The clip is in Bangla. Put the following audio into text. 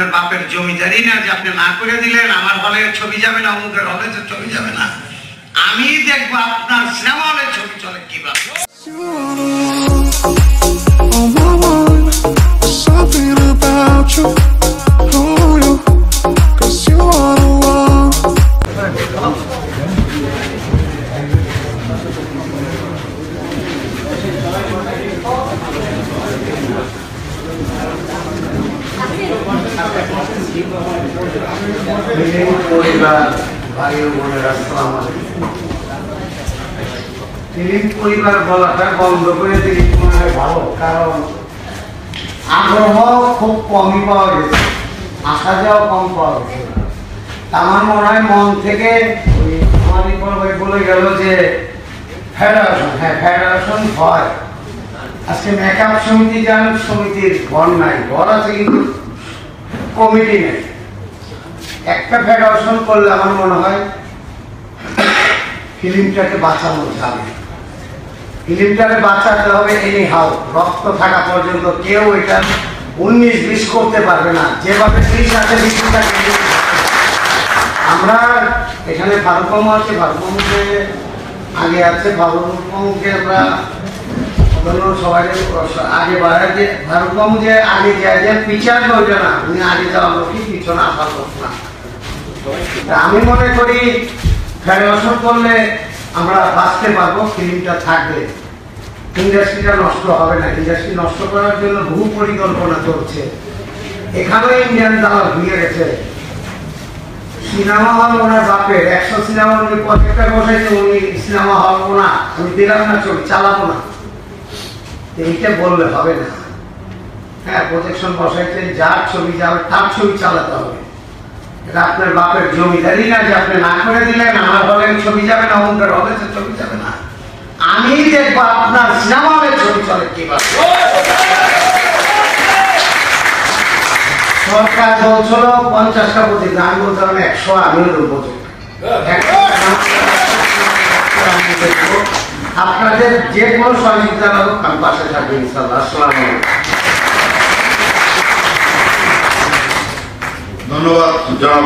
আপনার বাপের জমিদারি না যে আপনি না করে দিলেন, আমার হলে ছবি যাবে না, অমুকের হলে ছবি যাবে না। আমি দেখব আপনার সিনেমা হলে ছবি চলে কীভাবে। মনে আসা যাওয়া আমার মনে হয় মন থেকে বলে গেল যে ফেডারেশন হ্যাঁ ফেডারেশন হয় আজকে মেকআপ সমিতি যান সমিতির ঘর নাই ঘর আছে কিন্তু কমিটি নেই। একটা ফেডারেশন করলে আমার মনে হয় ফিল্মটাকে বাঁচানো যাবে ফিল্মটাকে বাঁচাতে হবে এনি হাও রক্ত থাকা পর্যন্ত কেউ এটা উনিশ বিশ করতে পারবে না। যেভাবে ত্রিশ আছে বিশটাকে আমরা এখানে ফারুকম আছে ফারুকমকে আগে আছে ফারুকমকে আমরা আমি মনে করি ফেডারেশন করলে আমরা বাঁচতে পারব ফিল্মটা থাকবে। ইন্ডাস্ট্রিটা নষ্ট হবে না। ইন্ডাস্ট্রি নষ্ট করার জন্য বহু পরিকল্পনা চলছে। এখানেও ইন্ডিয়ান দালাল ভুলে গেছে। সিনেমা হল ওনার বাপের। একশো সিনেমা উনি প্রত্যেকটা বসাইছে, উনি সিনেমা হল ওনা আমি দিলাম না ছবি, চালাবো না। এইটা বললে হবে না। হ্যাঁ প্রজেকশন বসাইছে, যার ছবি যাবে, তার ছবি চালাতে হবে। এটা আপনার বাপের জমিদারি না যে আপনি না করে দিলেন আমার হলে ছবি যাবে না অমুকের হলে ছবি যাবে না। আমি দেখব আপনার সিনেমা ছবি চলে কীভাবে। সরকার বলছিল, পঞ্চাশটা প্রজেক্ট আমি বলছিলাম একশো, আমিও দেবো। আপনাদের যে কোনো সহযোগিতা হোক আমি পাশে থাকব ইনশাল্লাহ আসসালাম ধন্যবাদ জনাব